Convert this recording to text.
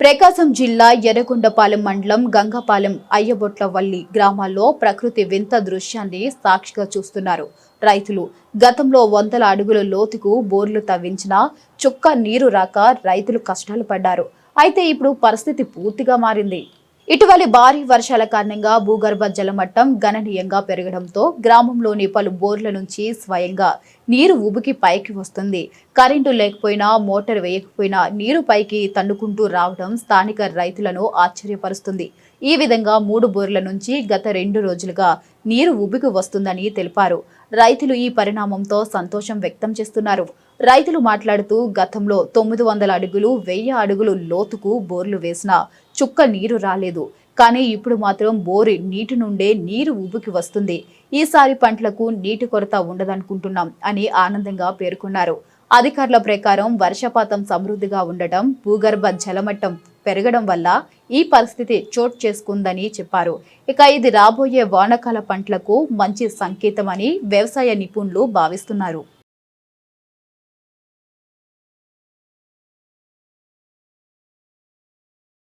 ప్రకాశం జిల్లా ఎర్రగొండపాలెం మండలం గంగపాలెం అయ్యబొట్లవల్లి గ్రామాల్లో ప్రకృతి వింత దృశ్యాన్ని సాక్షిగా చూస్తున్నారు. రైతులు గతంలో వందల అడుగుల లోతుకు బోర్లు తవ్వించినా చుక్క నీరు రాక రైతులు కష్టాలు పడ్డారు. అయితే ఇప్పుడు పరిస్థితి పూర్తిగా మారింది. ఇటీవలి భారీ వర్షాల కారణంగా భూగర్భ జలమట్టం గణనీయంగా పెరగడంతో గ్రామంలోని పలు బోర్ల నుంచి స్వయంగా నీరు ఉబుకి పైకి వస్తుంది. కరెంటు లేకపోయినా మోటార్ వేయకపోయినా నీరు పైకి తన్నుకుంటూ రావడం స్థానిక రైతులను ఆశ్చర్యపరుస్తుంది. ఈ విధంగా మూడు బోర్ల నుంచి గత రెండు రోజులుగా నీరు ఉబికి వస్తుందని తెలిపారు. రైతులు ఈ పరిణామంతో సంతోషం వ్యక్తం చేస్తున్నారు. రైతులు మాట్లాడుతూ గతంలో తొమ్మిది వందల అడుగులు వెయ్యి అడుగులు లోతుకు బోర్లు వేసినా చుక్క నీరు రాలేదు. కానీ ఇప్పుడు మాత్రం బోరి నీటి నుండే నీరు ఉబ్బుకి వస్తుంది. ఈసారి పంటలకు నీటి కొరత ఉండదనుకుంటున్నాం అని ఆనందంగా పేర్కొన్నారు. అధికారుల ప్రకారం వర్షపాతం సమృద్ధిగా ఉండటం భూగర్భ జలమట్టం పెరగడం వల్ల ఈ పరిస్థితి చోటు చేసుకుందని చెప్పారు. ఇక ఇది రాబోయే వానకాల పంటలకు మంచి సంకేతమని వ్యవసాయ నిపుణులు భావిస్తున్నారు.